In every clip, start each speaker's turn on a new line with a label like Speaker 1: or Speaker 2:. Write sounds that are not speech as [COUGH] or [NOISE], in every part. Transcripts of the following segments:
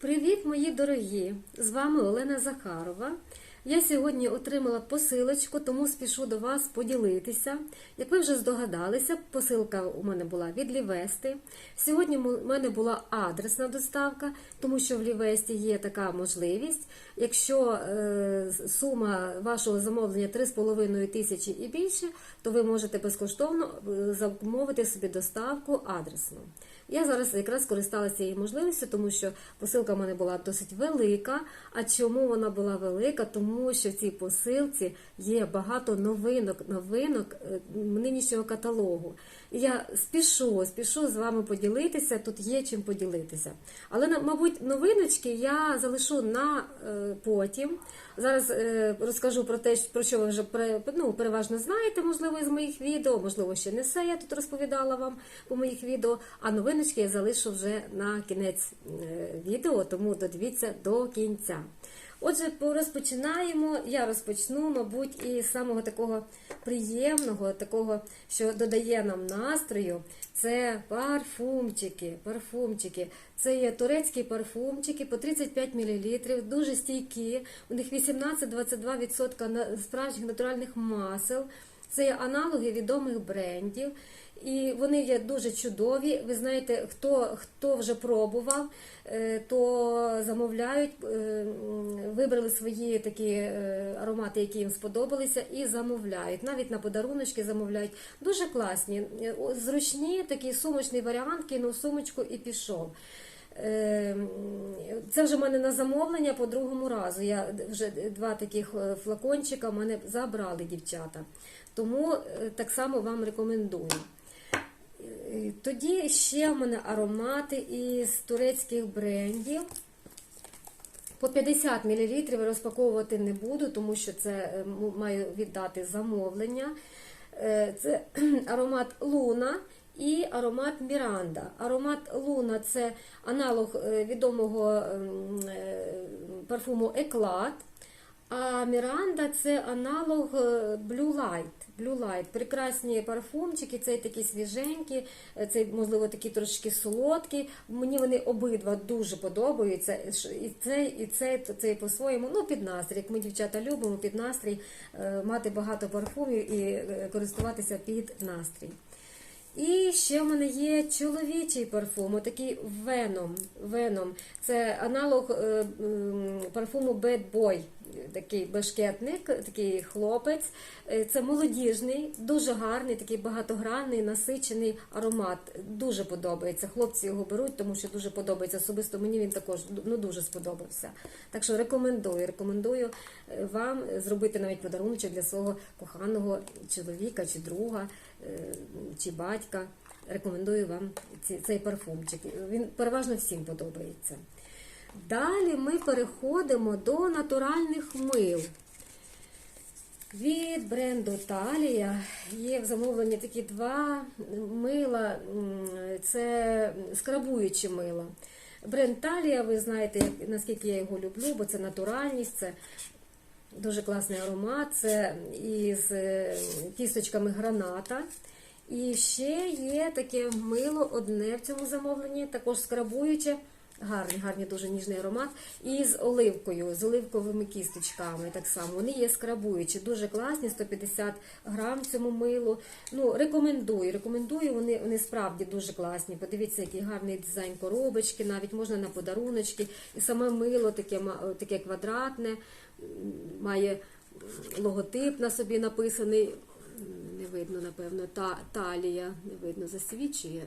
Speaker 1: Привіт, мої дорогі! З вами Олена Захарова. Я сьогодні отримала посилочку, тому спішу до вас поділитися. Як ви вже здогадалися, посилка у мене була від Лівести. Сьогодні у мене була адресна доставка, тому що в Лівесті є така можливість. Якщо е, сума вашого замовлення 3,5 тисячі і більше, то ви можете безкоштовно е, замовити собі доставку адресну. Я зараз якраз користалася цією можливістю, тому що посилка в мене була досить велика. А чому вона була велика? Тому що в цій посилці є багато новинок, новинок е, нинішнього каталогу. Я спішу, спішу з вами поділитися. Тут є чим поділитися. Але мабуть, новиночки я залишу на е, потім. Зараз е, розкажу про те, про що ви вже ну, переважно знаєте, можливо, із моїх відео, можливо, ще не все я тут розповідала вам по моїх відео. А новиночки я залишу вже на кінець е, відео, тому додивіться до кінця. Отже, розпочинаємо. Я розпочну, мабуть, із самого такого приємного, такого, що додає нам настрою. Це парфумчики. парфумчики. Це є турецькі парфумчики по 35 мл, дуже стійкі. У них 18-22% на- справжніх натуральних масел. Це є аналоги відомих брендів. І вони є дуже чудові. Ви знаєте, хто, хто вже пробував, е, то замовляють, е, вибрали свої такі е, аромати, які їм сподобалися, і замовляють. Навіть на подаруночки замовляють. Дуже класні, зручні, такий сумочний варіант, кинув сумочку і пішов. Це вже в мене на замовлення по другому разу. Я вже два таких флакончика в мене забрали дівчата. Тому так само вам рекомендую. Тоді ще в мене аромати із турецьких брендів. По 50 мл розпаковувати не буду, тому що це е, маю віддати замовлення. Е, Це [CLEARS THROAT] аромат Луна і аромат Міранда. Аромат Луна це аналог е, відомого ем, парфуму Еклад. А Міранда це аналог е, Blue Light. Blue Light. Прекрасні парфумчики, цей такі свіженькі, е, цей, можливо, такі трошки солодкі. Мені вони обидва дуже подобаються. І цей, і цей, цей по-своєму, ну, під настрій. Як ми, дівчата, любимо під настрій е, мати багато парфумів і користуватися під настрій. І ще в мене є чоловічий парфум, отакий Venom. Venom. Це аналог парфуму Bad Boy, такий бешкетник, такий хлопець. Е, Це молодіжний, дуже гарний, такий багатогранний, насичений аромат. Дуже подобається. Хлопці його беруть, тому що дуже подобається. Особисто мені він також ну, дуже сподобався. Так що рекомендую, рекомендую е, вам зробити навіть подарунок для свого коханого чоловіка чи друга е, чи батька. Рекомендую вам цей парфумчик. Він переважно всім подобається. Далі ми переходимо до натуральних мил. Від бренду Талія є в замовленні такі два мила, це скрабуючі мила. Бренд Талія, ви знаєте, наскільки я його люблю, бо це натуральність, це дуже класний аромат, це із е, кісточками граната. І ще є таке мило одне в цьому замовленні, також скрабуюче. Гарний, гарний, дуже ніжний аромат. І з оливкою, з оливковими кісточками так само. Вони є скрабуючі, дуже класні, 150 грам цьому милу. Ну, рекомендую, рекомендую, вони, вони справді дуже класні. Подивіться, який гарний дизайн коробочки, навіть можна на подаруночки. І саме мило таке, таке квадратне, має логотип на собі написаний. Не видно, напевно, та, талія, не видно, засвічує.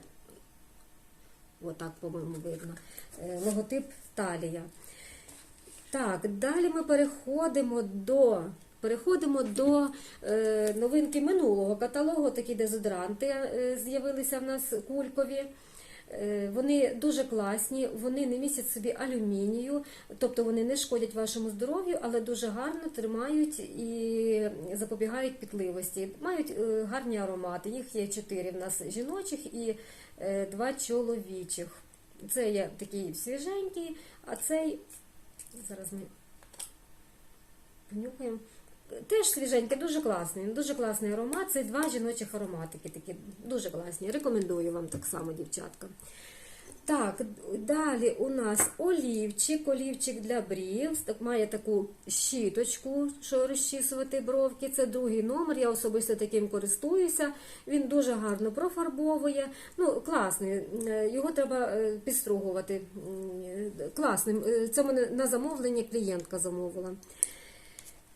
Speaker 1: Отак, по-моєму, видно. Е, Логотип талія. Так, далі ми переходимо до. Переходимо до е, новинки минулого каталогу. Такі дезодоранти е, з'явилися в нас кулькові. Вони дуже класні, вони не містять собі алюмінію, тобто вони не шкодять вашому здоров'ю, але дуже гарно тримають і запобігають пітливості. Мають гарні аромати. Їх є чотири в нас жіночих і два чоловічих. Це є такий свіженький, а цей зараз ми понюхаємо. Теж свіженький, дуже класний, дуже класний аромат. Це два жіночих ароматики, такі дуже класні. Рекомендую вам так само, дівчатка. Так, далі у нас олівчик, олівчик для брів. Так, має таку щіточку, що розчісувати бровки. Це другий номер. Я особисто таким користуюся. Він дуже гарно профарбовує. Ну, класний. Е, Його треба е, підстругувати. Класним. Е, Це мене на замовлення клієнтка замовила.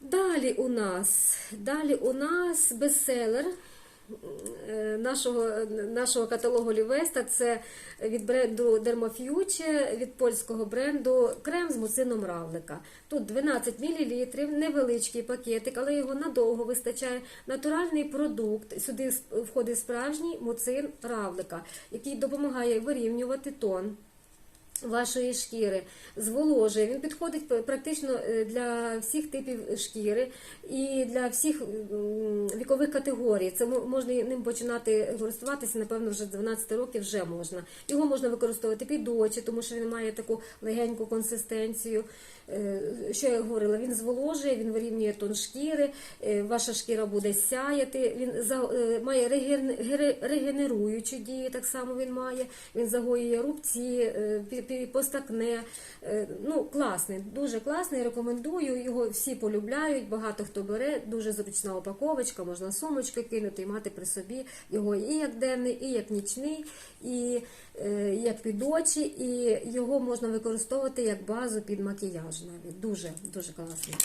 Speaker 1: Далі у нас, далі у нас бестселер нашого, нашого каталогу Лівеста. Це від бренду Dermafuge, від польського бренду крем з муцином равлика. Тут 12 мл, невеличкий пакетик, але його надовго вистачає. Натуральний продукт. Сюди входить справжній муцин равлика, який допомагає вирівнювати тон вашої шкіри, зволожує. Він підходить практично е, для всіх типів шкіри і для всіх вікових категорій. Це можна ним починати користуватися, напевно, вже з 12 років вже можна. Його можна використовувати під очі, тому що він має таку легеньку консистенцію. Е, Що я говорила, він зволожує, він вирівнює тон шкіри, е, ваша шкіра буде сяяти, він має реген- регенеруючу дію, так само він має, він загоює рубці, е, пі- пі- постакне. Е, Ну, класний, дуже класний, рекомендую, його всі полюбляють, багато хто бере, дуже зручна упаковочка, можна сумочки кинути і мати при собі його і як денний, і як нічний, і е, як під очі, і його можна використовувати як базу під макіяж навіть. Дуже, дуже класний.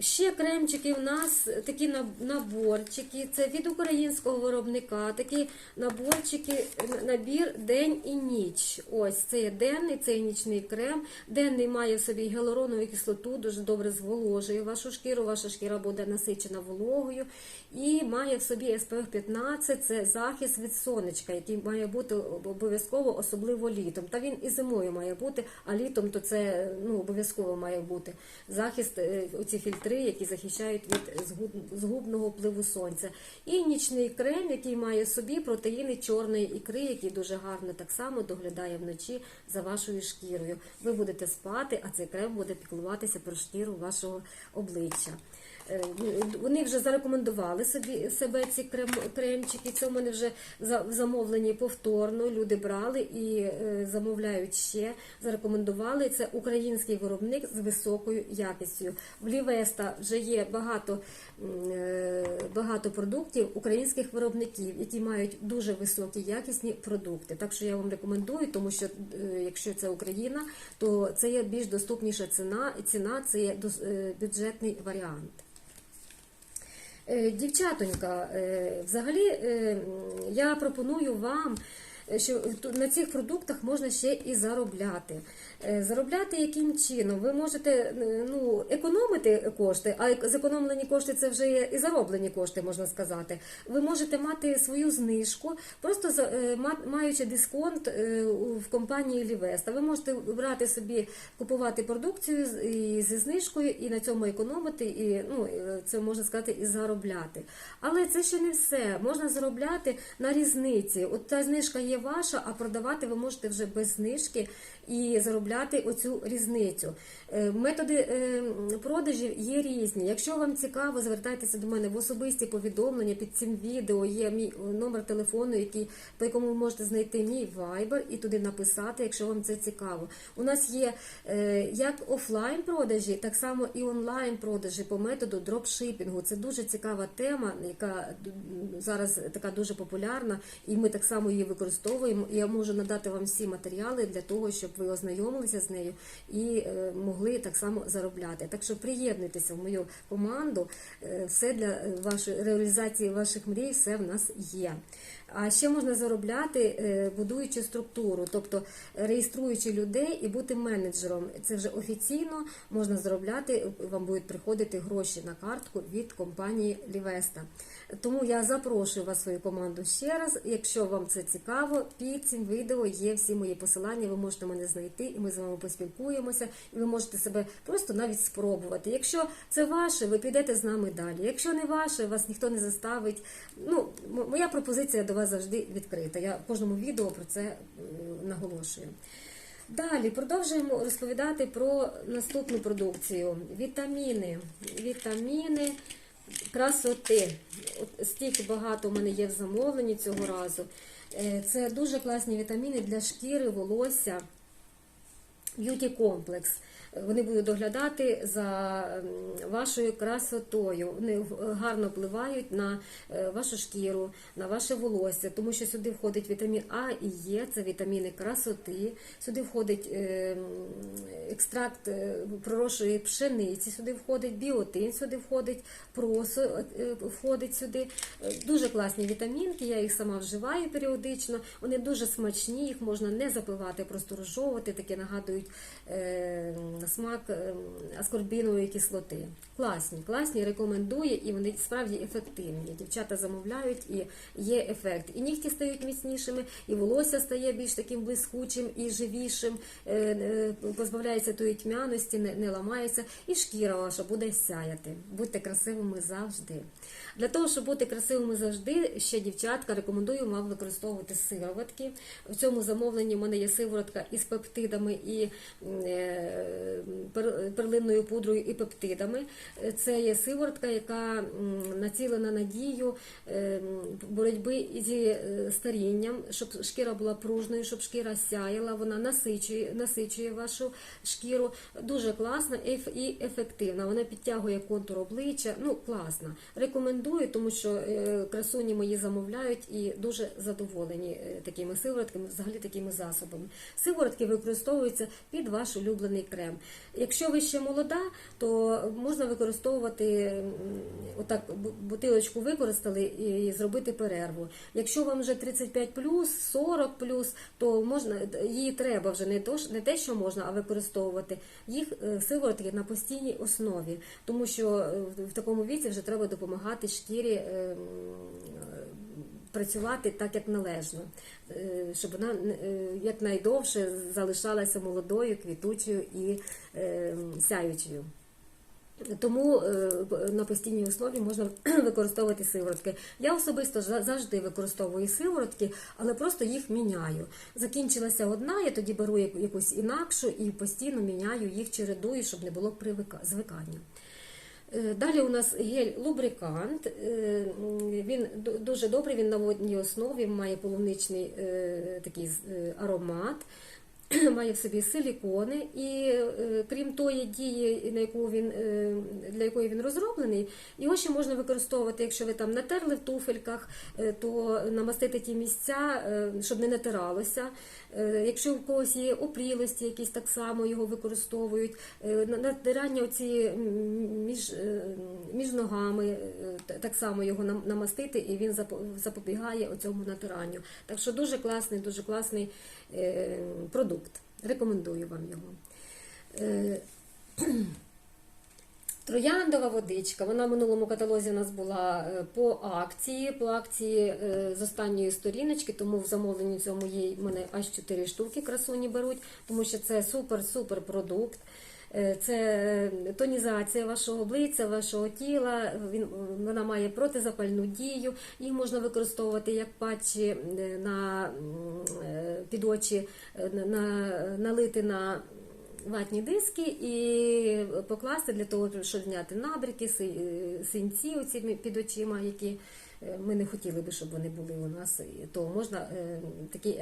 Speaker 1: Ще кремчики в нас такі наборчики. Це від українського виробника. Такі наборчики, набір день і ніч. Ось це є денний, це є нічний крем. Денний має в собі гіалуронову кислоту, дуже добре зволожує вашу шкіру. Ваша шкіра буде насичена вологою. І має в собі SPF 15, це захист від сонечка, який має бути обов'язково, особливо літом. Та він і зимою має бути, а літом то це ну, обов'язково має бути захист, е, оці фільтри, які захищають від згубного впливу сонця. І нічний крем, який має в собі протеїни чорної ікри, який дуже гарно так само доглядає вночі за вашою шкірою. Ви будете спати, а цей крем буде піклуватися про шкіру вашого обличчя. Е, Вони вже зарекомендували собі себе ці крем, кремчики. Це мене вже за- в замовленні повторно. Люди брали і е, замовляють ще. Зарекомендували. Це український виробник з високою якістю. В Лівеста вже є багато, е, багато продуктів українських виробників, які мають дуже високі якісні продукти. Так що я вам рекомендую, тому що якщо це Україна, то це є більш доступніша ціна, ціна це є бюджетний варіант. Е, Дівчатонька, е, взагалі е, я пропоную вам, що ту- на цих продуктах можна ще і заробляти. Е, Заробляти яким чином? Ви можете е, ну, економити кошти, а зекономлені кошти це вже є і зароблені кошти, можна сказати. Ви можете мати свою знижку, просто е, маючи дисконт е, в компанії Лівеста. Ви можете брати собі, купувати продукцію зі знижкою і на цьому економити, і ну, е, це можна сказати, і заробляти. Але це ще не все. Можна заробляти на різниці. От та знижка є ваша, а продавати ви можете вже без знижки і заробляти оцю різницю. Е, Методи е, продажів є різні. Якщо вам цікаво, звертайтеся до мене в особисті повідомлення під цим відео. Є мій номер телефону, який, по якому ви можете знайти мій Viber і туди написати, якщо вам це цікаво. У нас є е, як офлайн продажі, так само і онлайн продажі по методу дропшипінгу. Це дуже цікава тема, яка зараз така дуже популярна, і ми так само її використовуємо. Я можу надати вам всі матеріали для того, щоб ви ознайомилися з нею і е, могли так само заробляти. Так що приєднуйтеся в мою команду. Е, Все для е, вашої реалізації ваших мрій, все в нас є. А ще можна заробляти, будуючи структуру, тобто реєструючи людей і бути менеджером. Це вже офіційно можна заробляти. Вам будуть приходити гроші на картку від компанії Лівеста. Тому я запрошую вас в свою команду ще раз. Якщо вам це цікаво, під цим відео є всі мої посилання. Ви можете мене знайти, і ми з вами поспілкуємося, і ви можете себе просто навіть спробувати. Якщо це ваше, ви підете з нами далі. Якщо не ваше, вас ніхто не заставить. Ну, моя пропозиція до вас завжди відкрита. Я в кожному відео про це наголошую. Далі продовжуємо розповідати про наступну продукцію: вітаміни. Вітаміни красоти. От стільки багато у мене є в замовленні цього разу. Е, Це дуже класні вітаміни для шкіри, волосся. Б'юті комплекс. Вони будуть доглядати за вашою красотою. Вони гарно впливають на е, вашу шкіру, на ваше волосся, тому що сюди входить вітамін А і Е, це вітаміни красоти. Сюди входить е, екстракт проросшої пшениці, сюди входить біотин, сюди входить просо, входить сюди. Дуже класні вітамінки, я їх сама вживаю періодично. Вони дуже смачні, їх можна не запивати, просто розжовувати, таке нагадують смак е, аскорбінової кислоти. Класні, класні, рекомендую, і вони справді ефективні. Дівчата замовляють і є ефект. І нігті стають міцнішими, і волосся стає більш таким блискучим і живішим, е, е, позбавляється тої тьмяності, не, ламається, і шкіра ваша буде сяяти. Будьте красивими завжди. Для того, щоб бути красивими завжди, ще дівчатка рекомендую вам використовувати сироватки. В цьому замовленні в мене є сиворотка із пептидами і перлинною пудрою і пептидами. Це є сиворотка, яка націлена на дію е, боротьби зі е, старінням, щоб шкіра була пружною, щоб шкіра сяяла, вона насичує, насичує вашу шкіру. Дуже класна і ефективна. Вона підтягує контур обличчя. Ну, класна. Рекомендую, тому що е, красуні мої замовляють і дуже задоволені такими сиворотками, взагалі такими засобами. Сиворотки використовуються під ваш улюблений крем. Якщо ви ще молода, то можна використовувати отак бутилочку використали і зробити перерву. Якщо вам вже 35 40 то можна її треба вже не то, не те, що можна, а використовувати їх е, сиворотки на постійній основі, тому що е, в такому віці вже треба допомагати шкірі. Працювати так, як належно, е, щоб вона е, якнайдовше залишалася молодою, квітучою і е, сяючою. Тому на постійній основі можна [CLEARS THROAT] використовувати сиворотки. Я особисто завжди використовую сиворотки, але просто їх міняю. Закінчилася одна, я тоді беру яку- якусь інакшу і постійно міняю їх, чередую, щоб не було звикання. Е, Далі у нас гель-лубрикант. Е, Він дуже добрий, він на водній основі, має полуничний е, такий аромат, [CLEARS THROAT] має в собі силікони, і крім тої дії, на яку він, для якої він розроблений, його ще можна використовувати, якщо ви там натерли в туфельках, то намастити ті місця, щоб не натиралося. Е, Якщо у когось є опрілості, якісь так само його використовують. Е, Натирання оці між, е, між ногами, так само його намастити, і він запобігає цьому натиранню. Так що дуже класний, дуже класний продукт. Рекомендую вам його. [CLEARS THROAT] Трояндова водичка. Вона в минулому каталозі у нас була е, по акції, по акції е, з останньої сторіночки, тому в замовленні цьому є в мене аж 4 штуки красуні беруть, тому що це супер-супер продукт. Е, Це тонізація вашого обличчя, вашого тіла. Він вона має протизапальну дію. Їх можна використовувати як патчі на під очі, на- налити на ватні диски і покласти для того, щоб зняти набряки, си- е, синці оці під очима, які е, ми не хотіли би, щоб вони були у нас, то можна е, такий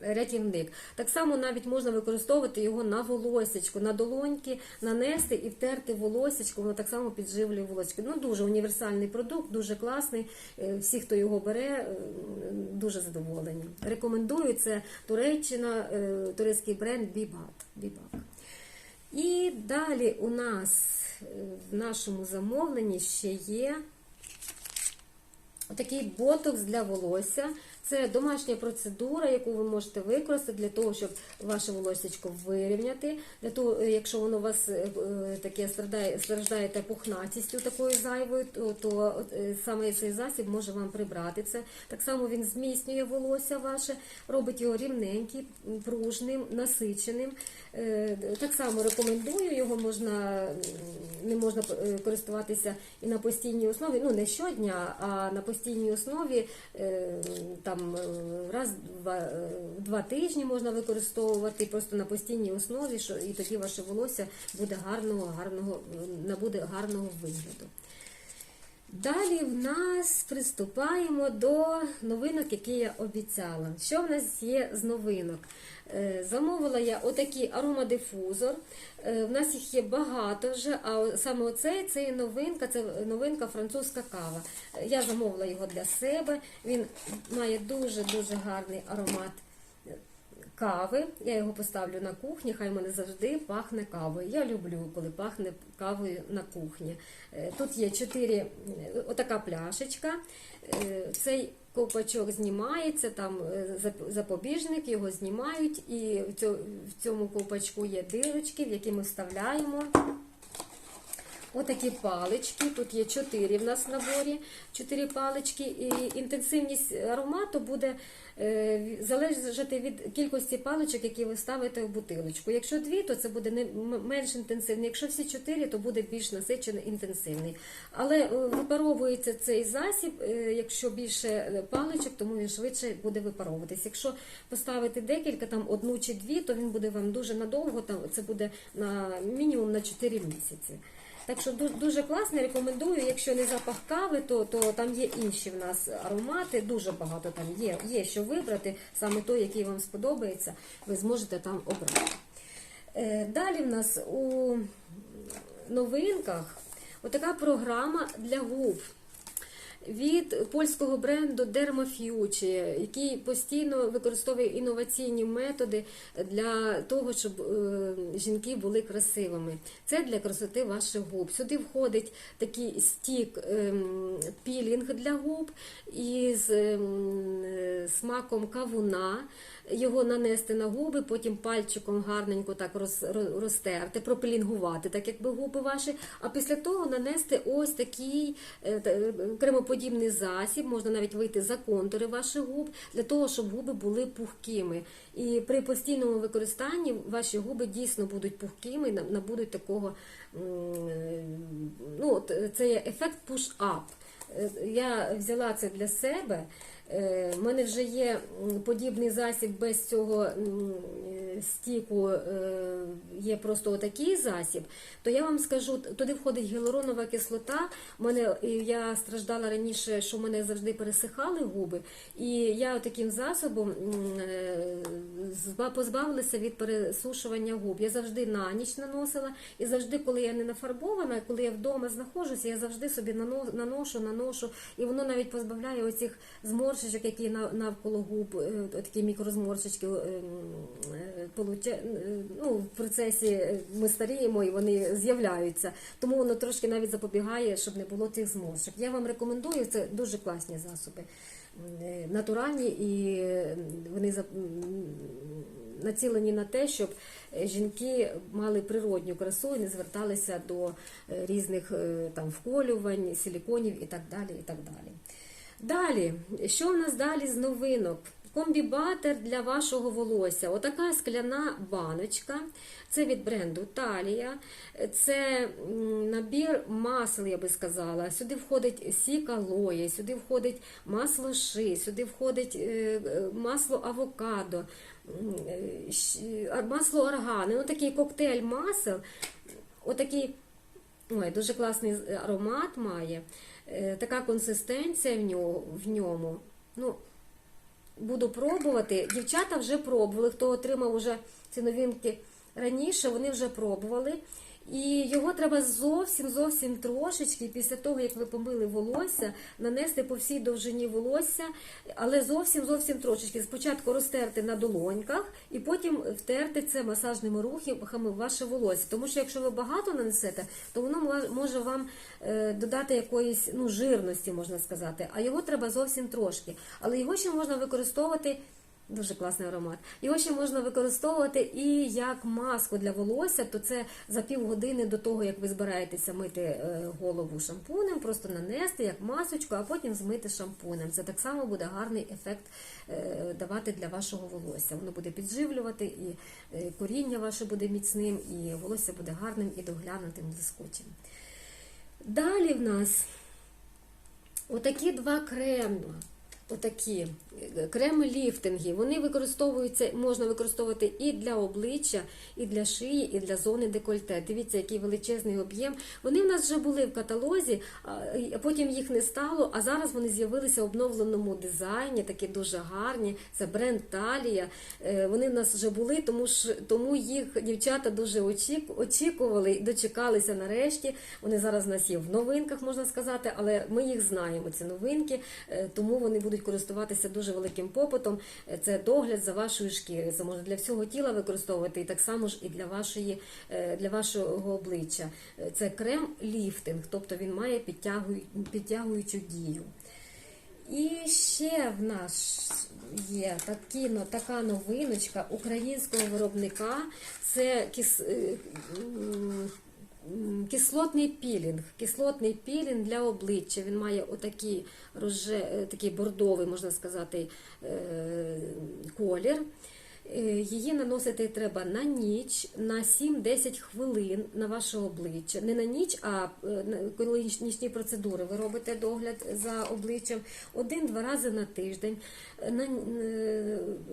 Speaker 1: рятівник. Так само навіть можна використовувати його на волосечко, на долоньки, нанести і втерти волосечко, воно так само підживлює волосечко. Ну, дуже універсальний продукт, дуже класний. Е, Всі, хто його бере, е, дуже задоволені. Рекомендую це Туреччина, е, турецький бренд Бібат. І далі у нас е, в нашому замовленні ще є такий ботокс для волосся. Це домашня процедура, яку ви можете використати для того, щоб ваше волоссячко вирівняти. Для того, е, якщо воно у вас е, е, таке страждає, страждаєте пухнатістю такою зайвою, то, то саме цей засіб може вам прибрати це. Так само він зміцнює волосся ваше, робить його рівненьким, пружним, насиченим. Так само рекомендую, його можна не можна користуватися і на постійній основі, ну не щодня, а на постійній основі е, там е, раз два, е, два тижні можна використовувати просто на постійній основі, що і тоді ваше волосся буде гарного, гарного, набуде гарного вигляду. Далі в нас приступаємо до новинок, які я обіцяла. Що в нас є з новинок? Е, Замовила я отакий аромадифузор. Е, В нас їх є багато вже, а саме оцей це є новинка, це новинка французька кава. Е, Я замовила його для себе. Він має дуже-дуже гарний аромат кави. Я його поставлю на кухні, хай мене завжди пахне кавою. Я люблю, коли пахне кавою на кухні. Е, Тут є чотири, е, отака пляшечка. Е, Цей ковпачок знімається, там е, запобіжник, його знімають, і в цьо- в цьому ковпачку є дирочки, в які ми вставляємо. Отакі палички, тут є чотири в нас в наборі, чотири палички, і інтенсивність аромату буде е, залежати від кількості паличок, які ви ставите в бутилочку. Якщо дві, то це буде менш інтенсивний. Якщо всі чотири, то буде більш насичений інтенсивний. Але е, випаровується цей засіб, е, якщо більше паличок, тому він швидше буде випаровуватись. Якщо поставити декілька, там одну чи дві, то він буде вам дуже надовго. Там це буде на мінімум на 4 місяці. Так що дуже класно, рекомендую. Якщо не запах кави, то, то там є інші в нас аромати, дуже багато там є. Є що вибрати, саме той, який вам сподобається, ви зможете там обрати. Е, Далі в нас у новинках отака програма для губ від польського бренду Dermafuge, який постійно використовує інноваційні методи для того, щоб е, жінки були красивими. Це для красоти ваших губ. Сюди входить такий стік ем, пілінг для губ із ем, е, смаком кавуна. Його нанести на губи, потім пальчиком гарненько так роз, роз- розтерти, пропелінгувати, так якби губи ваші. А після того нанести ось такий е, е, засіб, можна навіть вийти за контури ваших губ, для того, щоб губи були пухкими. І при постійному використанні ваші губи дійсно будуть пухкими, на- набудуть такого, ну, це є ефект push-up. Е, Я взяла це для себе. Е, У мене вже є подібний засіб без цього е, стіку, е, є просто отакий засіб, то я вам скажу, туди входить гіалуронова кислота. У мене я страждала раніше, що в мене завжди пересихали губи, і я таким засобом позбавилася від пересушування губ. Я завжди на ніч наносила, і завжди, коли я не нафарбована, коли я вдома знаходжуся, я завжди собі наношу, наношу, і воно навіть позбавляє оцих зморшечок, які навколо губ, е, такі мікрозморшечки е, е, ну, в процесі ми старіємо і вони з'являються. Тому воно трошки навіть запобігає, щоб не було цих зморшок. Я вам рекомендую, це дуже класні засоби. Натуральні і вони націлені на те, щоб жінки мали природню красу і не зверталися до різних там вколювань, силіконів і так далі. І так далі. Далі, що в нас далі з новинок? Комбібатер для вашого волосся. Отака скляна баночка. Це від бренду Талія. Це набір масел, я би сказала. Сюди входить сік алоє, сюди входить масло ши, сюди входить е, е, масло авокадо, е, масло органи. Ну, такий коктейль масел. Отакий Ой, дуже класний аромат має. Е, Така консистенція в нього, в ньому. Ну, буду пробувати. Дівчата вже пробували, хто отримав уже ці новинки раніше, вони вже пробували. І його треба зовсім зовсім трошечки після того, як ви помили волосся, нанести по всій довжині волосся, але зовсім зовсім трошечки. Спочатку розтерти на долоньках, і потім втерти це масажними рухами в ваше волосся. Тому що якщо ви багато нанесете, то воно мо- може вам е, додати якоїсь ну, жирності, можна сказати. А його треба зовсім трошки. Але його ще можна використовувати. Дуже класний аромат. Його ще можна використовувати і як маску для волосся, то це за півгодини до того, як ви збираєтеся мити е, голову шампунем, просто нанести як масочку, а потім змити шампунем. Це так само буде гарний ефект е, давати для вашого волосся. Воно буде підживлювати, і е, коріння ваше буде міцним, і волосся буде гарним і доглянутим, блискучим. Далі в нас Отакі два крема. Отакі. Креми ліфтинги. Вони використовуються, можна використовувати і для обличчя, і для шиї, і для зони декольте. Дивіться, який величезний об'єм. Вони в нас вже були в каталозі, потім їх не стало. А зараз вони з'явилися в обновленому дизайні, такі дуже гарні. Це бренд Талія. Е, Вони в нас вже були, тому ж тому їх дівчата дуже очікували дочекалися нарешті. Вони зараз у нас є в новинках, можна сказати, але ми їх знаємо. Ці новинки, е, тому вони будуть користуватися дуже великим попитом. Е, Це догляд за вашою шкірою. Це можна для всього тіла використовувати, і так само ж і для вашої е, для вашого обличчя. Е, Це крем ліфтинг, тобто він має підтягую- підтягуючу дію. І ще в нас є такі, ну, така новиночка українського виробника. Це м, кислотний пілінг. Кислотний пілінг для обличчя. Він має отакий роже, е, такий бордовий, можна сказати, е, колір. Е, Її наносити треба на ніч, на 7-10 хвилин на ваше обличчя. Не на ніч, а е, коли нічні процедури ви робите догляд за обличчям один-два рази на тиждень. Е, на-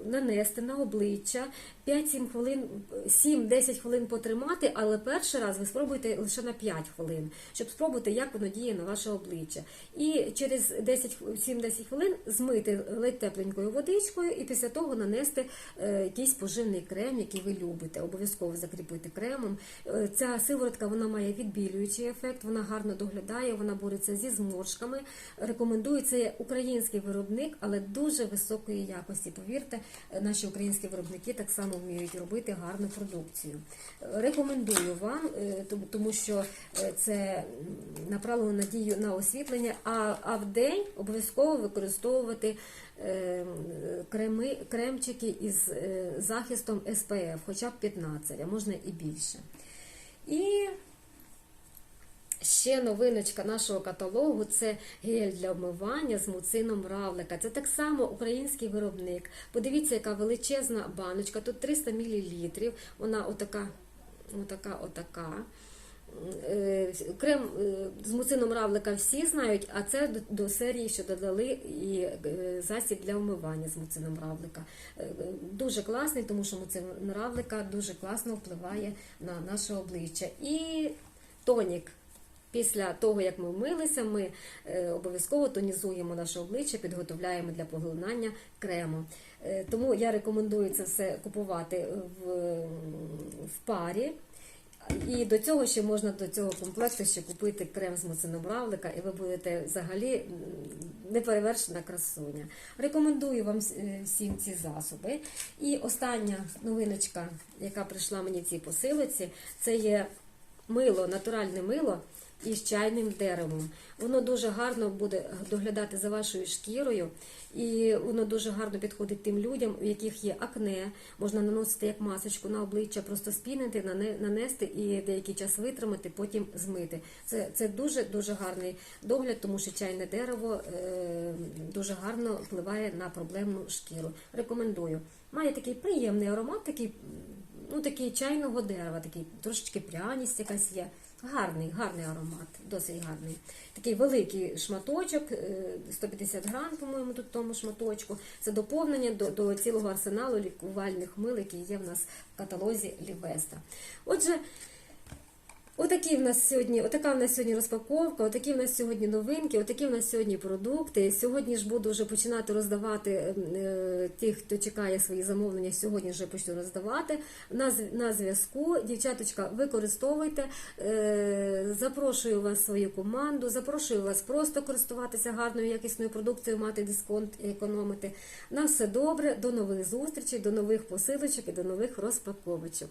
Speaker 1: Нанести на обличчя 5-7 хвилин, 7-10 хвилин потримати, але перший раз ви спробуйте лише на 5 хвилин, щоб спробувати, як воно діє на ваше обличчя. І через 10-7-10 хвилин змити ледь тепленькою водичкою і після того нанести якийсь поживний крем, який ви любите. Обов'язково закріпити кремом. Е, Ця сиворотка вона має відбілюючий ефект, вона гарно доглядає, вона бореться зі зморшками. Рекомендую це український виробник, але дуже високої якості. Повірте, наші українські виробники так само вміють робити гарну продукцію. Е, Рекомендую вам, е, тому- що це направлено надію на освітлення, а, в день обов'язково використовувати креми, кремчики із е, захистом SPF, хоча б 15, а можна і більше. І Ще новиночка нашого каталогу це гель для обмивання з муцином равлика. Це так само український виробник. Подивіться, яка величезна баночка. Тут 300 мл. Вона отака, отака, отака. Е, Крем е, з муцином равлика всі знають, а це до- серії, що додали і е, засіб для вмивання з муцином равлика. Дуже класний, тому що муцин равлика дуже класно впливає на наше обличчя. І тонік. Після того, як ми вмилися, ми обов'язково тонізуємо наше обличчя, підготовляємо для поглинання крему. Тому я рекомендую це все купувати в, в парі. І до цього ще можна до цього комплекту ще купити крем з муцином і ви будете взагалі неперевершена красуня. Рекомендую вам е, всім ці засоби. І остання новиночка, яка прийшла мені в цій посилиці, це є мило, натуральне мило із чайним деревом. Воно дуже гарно буде доглядати за вашою шкірою, і воно дуже гарно підходить тим людям, у яких є акне. Можна наносити як масочку на обличчя, просто спінити, нане- нанести і деякий час витримати, потім змити. Це, це дуже дуже гарний догляд, тому що чайне дерево е, дуже гарно впливає на проблемну шкіру. Рекомендую. Має такий приємний аромат, такий ну, такий чайного дерева, такий трошечки пряність якась є. Гарний, гарний аромат, досить гарний. Такий великий шматочок, е, 150 грам, по-моєму, тут тому шматочку. Це доповнення до, до цілого арсеналу лікувальних мил, які є в нас в каталозі Лівеста. Отже, Отакі в нас сьогодні, отака в нас сьогодні розпаковка, отакі в нас сьогодні новинки, отакі в нас сьогодні продукти. Сьогодні ж буду вже починати роздавати е, тих, хто чекає свої замовлення. Сьогодні вже почну роздавати. На, на зв'язку, дівчаточка, використовуйте. Е, запрошую вас в свою команду, запрошую вас просто користуватися гарною якісною продукцією, мати дисконт економити. На все добре, до нових зустрічей, до нових посилочок і до нових розпаковочок.